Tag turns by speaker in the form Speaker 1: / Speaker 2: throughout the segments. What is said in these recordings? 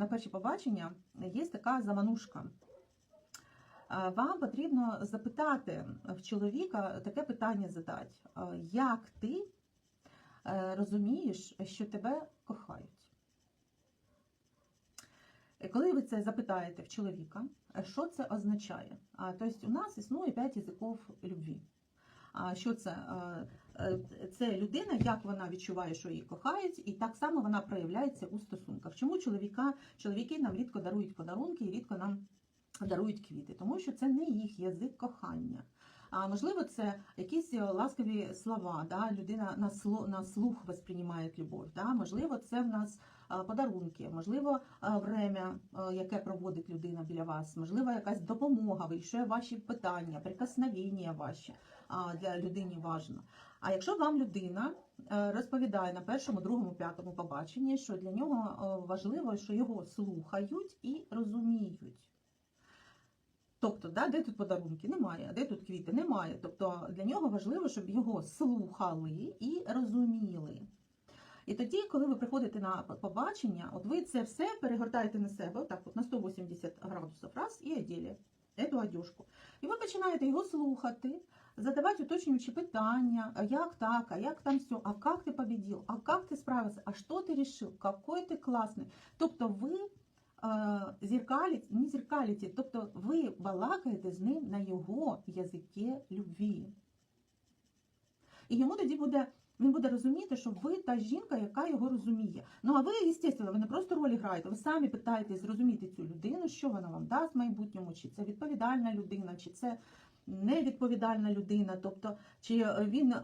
Speaker 1: На перші побачення є така заманушка. Вам потрібно запитати в чоловіка таке питання задати. Як ти е, розумієш, що тебе кохають? Е, Коли ви це запитаєте в чоловіка, е, що це означає? Тобто у нас існує п'ять язиків любві. Що це? Е, Це людина, як вона відчуває, що її кохають, і так само вона проявляється у стосунках. Чому чоловіка, чоловіки нам рідко дарують подарунки і рідко нам дарують квіти? Тому що це не їх язик кохання. А можливо, це якісь ласкаві слова. Да? Людина на слух, восприймає любов. Да? Можливо, це в нас подарунки, можливо, время, яке проводить людина біля вас, можливо, якась допомога, вирішує ваші питання, прикосновення ваші для людини важно. А якщо вам людина е, розповідає на першому, другому, п'ятому побаченні, що для нього е, важливо, що його слухають і розуміють. Тобто, да, де тут подарунки? Немає, де тут квіти? Немає. Тобто для нього важливо, щоб його слухали і розуміли. І тоді, коли ви приходите на побачення, от ви це все перегортаєте на себе, отак, от на 180 градусів раз і оділи цю одежку. І ви починаєте його слухати, задавати уточнюючі питання, а як так, а як там все, а як ти победив, а як ти справився, а що ти вирішив, який ти класний. Тобто ви зеркалите, не зеркалите, тобто ви балакаєте з ним на його язикі любві. І йому тоді буде, він буде розуміти, що ви та жінка, яка його розуміє. Ну а ви, звісно, ви не просто роль граєте, ви самі питаєтесь зрозуміти цю людину, що вона вам дасть в майбутньому, чи це відповідальна людина, чи це невідповідальна людина, тобто чи він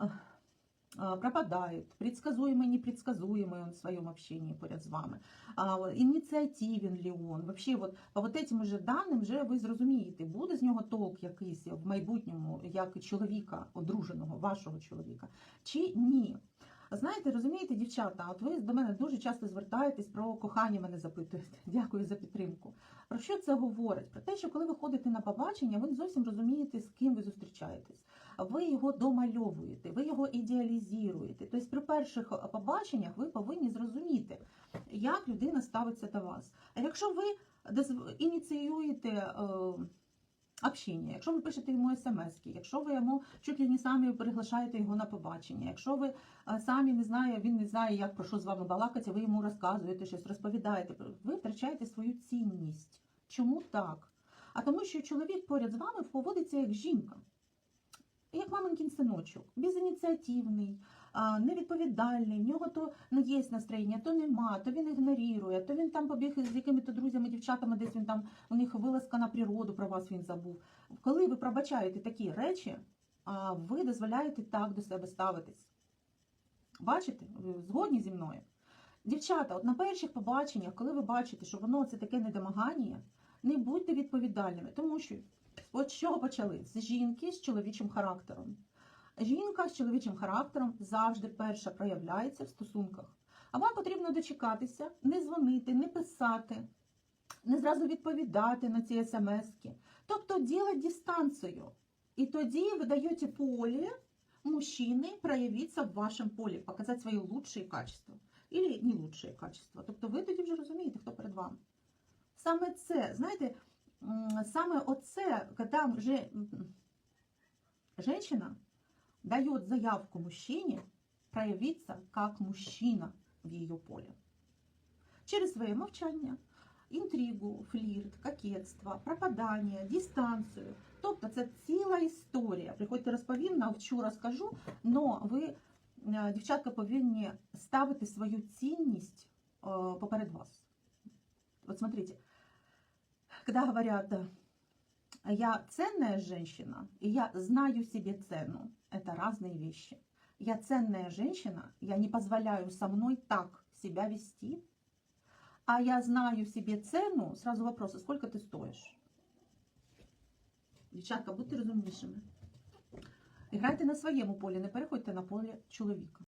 Speaker 1: е, е, пропадає, предсказуемый, непредсказуемый он в своем общении поряд з вами, а, ініціативен ли он, вообще вот, по вот этим же даним вже ви зрозумієте, буде з нього толк якийсь в майбутньому, як чоловіка, одруженого, вашого чоловіка, чи ні. Знаєте, розумієте, дівчата, от ви до мене дуже часто звертаєтесь про кохання, мене запитуєте. Дякую за підтримку. Про що це говорить? Про те, що коли ви ходите на побачення, ви не зовсім розумієте, з ким ви зустрічаєтесь. Ви його домальовуєте, ви його ідеалізуєте. Тобто при перших побаченнях ви повинні зрозуміти, як людина ставиться до вас. А якщо ви ініціюєте. е, Общення, якщо ви пишете йому смс, якщо ви йому чуть ли не самі приглашаєте його на побачення, якщо ви е, самі не знає, він не знає, як про що з вами балакати, ви йому розказуєте щось, розповідаєте, ви втрачаєте свою цінність. Чому так? А тому, що чоловік поряд з вами поводиться як жінка, як маминкін синочок, безініціативний, невідповідальний, в нього то не є настроєння, то нема, то він ігнорує, то він там побіг з якими-то друзями, дівчатами, десь він там у них вилазка на природу про вас він забув. Коли ви пробачаєте такі речі, ви дозволяєте так до себе ставитись. Бачите? Ви згодні зі мною? Дівчата, от на перших побаченнях, коли ви бачите, що воно це таке недомагання, не будьте відповідальними, тому що от з чого почали? З жінки з чоловічим характером. Жінка з чоловічим характером завжди перша проявляється в стосунках. А вам потрібно дочекатися, не дзвонити, не писати, не зразу відповідати на ці смски. Тобто ділати дистанцію. І тоді ви даєте поле мужчине проявитися в вашому полі, показати свої лучші качества. Или не лучшие качества. Тобто ви тоді вже розумієте, хто перед вами. Саме це, знаєте, м, саме оце, коли вже женщина дает заявку мужчине проявиться как мужчина в ее поле. Через своє мовчання, інтригу, флірт, кокетство, пропадання, дистанцію. Тобто це ціла історія. Приходьте розповім, навчу, розкажу, але ви, е, дівчатка, повинні ставити свою цінність е, поперед вас. Вот смотрите, когда говорят, я ценная женщина, и я знаю себе цену, это разные вещи. Я ценная женщина, я не позволяю со мной так себя вести, а я знаю себе цену, сразу вопрос, а сколько ты стоишь? Дівчатка, будьте розумнішими. Грайте на своєму полі, не переходьте на поле чоловіка.